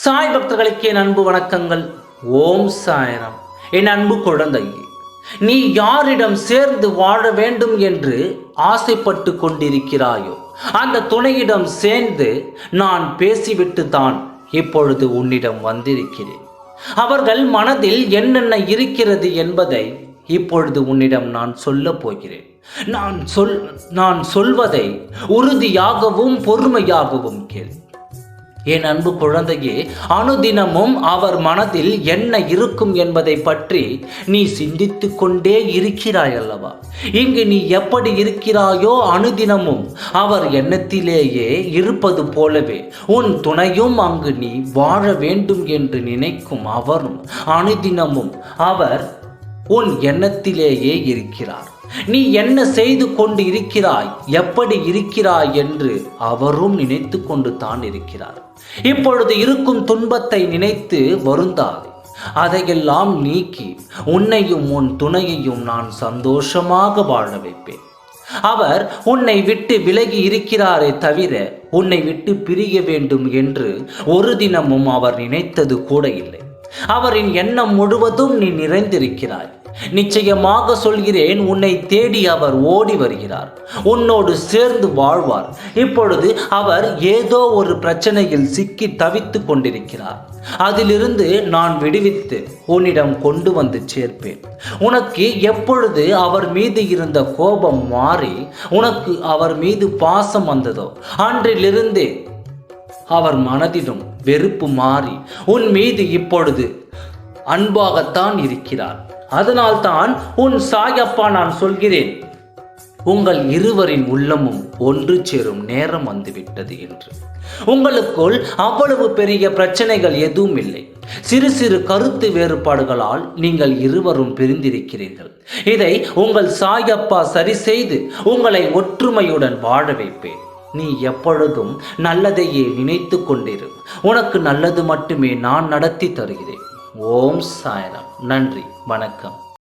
சாய் பக்தர்களுக்கு என் அன்பு வணக்கங்கள். ஓம் சாயரம். என் அன்பு குழந்தை நீ யாரிடம் சேர்ந்து வாழ வேண்டும் என்று ஆசைப்பட்டு கொண்டிருக்கிறாயோ அந்த துணையிடம் சேர்ந்து நான் பேசிவிட்டு தான் இப்பொழுது உன்னிடம் வந்திருக்கிறேன். அவர்கள் மனதில் என்னென்ன இருக்கிறது என்பதை இப்பொழுது உன்னிடம் நான் சொல்லப் போகிறேன். நான் சொல் நான் சொல்வதை உறுதியாகவும் பொறுமையாகவும் கேள். என் அன்பு குழந்தையே அனுதினமும் அவர் மனதில் என்ன இருக்கும் என்பதை பற்றி நீ சிந்தித்து கொண்டே இருக்கிறாய் அல்லவா இங்கு நீ எப்படி இருக்கிறாயோ அனுதினமும் அவர் எண்ணத்திலேயே இருப்பது போலவே உன் துணையும் அங்கு நீ வாழ வேண்டும் என்று நினைக்கும் அவரும் அனுதினமும் அவர் உன் எண்ணத்திலேயே இருக்கிறார். நீ என்ன செய்து கொண்டு இருக்கிறாய்? எப்படி இருக்கிறாய் என்று அவரும் நினைத்து கொண்டு தான் இருக்கிறார். இப்பொழுது இருக்கும் துன்பத்தை நினைத்து வருந்தாது. அதையெல்லாம் நீக்கி உன்னையும் உன் துணையையும் நான் சந்தோஷமாக வாழ வைப்பேன். அவர் உன்னை விட்டு விலகி இருக்கிறாரே தவிர உன்னை விட்டு பிரிய வேண்டும் என்று ஒரு தினமும் அவர் நினைத்தது கூட இல்லை. அவரின் எண்ணம் முழுவதும் நீ நிறைந்திருக்கிறாய். நிச்சயமாக சொல்கிறேன் உன்னை தேடி அவர் ஓடி வருகிறார். உன்னோடு சேர்ந்து வாழ்வார். இப்பொழுது அவர் ஏதோ ஒரு பிரச்சனையில் சிக்கி தவித்து கொண்டிருக்கிறார். அதிலிருந்து நான் விடுவித்து உன்னிடம் கொண்டு வந்து சேர்ப்பேன். உனக்கு எப்பொழுது அவர் மீது இருந்த கோபம் மாறி உனக்கு அவர் மீது பாசம் வந்ததோ அன்றிலிருந்தே அவர் மனதிலும் வெறுப்பு மாறி உன் மீது இப்பொழுது அன்பாகத்தான் இருக்கிறார். அதனால்தான் உன் சாயப்பா நான் சொல்கிறேன் உங்கள் இருவரின் உள்ளமும் ஒன்று சேரும் நேரம் வந்துவிட்டது என்று. உங்களுக்குள் அவ்வளவு பெரிய பிரச்சனைகள் எதுவும் இல்லை சிறு சிறு கருத்து வேறுபாடுகளால் நீங்கள் இருவரும் பிரிந்திருக்கிறீர்கள். இதை உங்கள் சாயப்பா சரி செய்து உங்களை ஒற்றுமையுடன் வாழ வைப்பேன். நீ எப்பொழுதும் நல்லதையே நினைத்து கொண்டிரு. உனக்கு நல்லது மட்டுமே நான் நடத்தி தருகிறேன். ஓம் சாயனம் நன்றி வணக்கம்.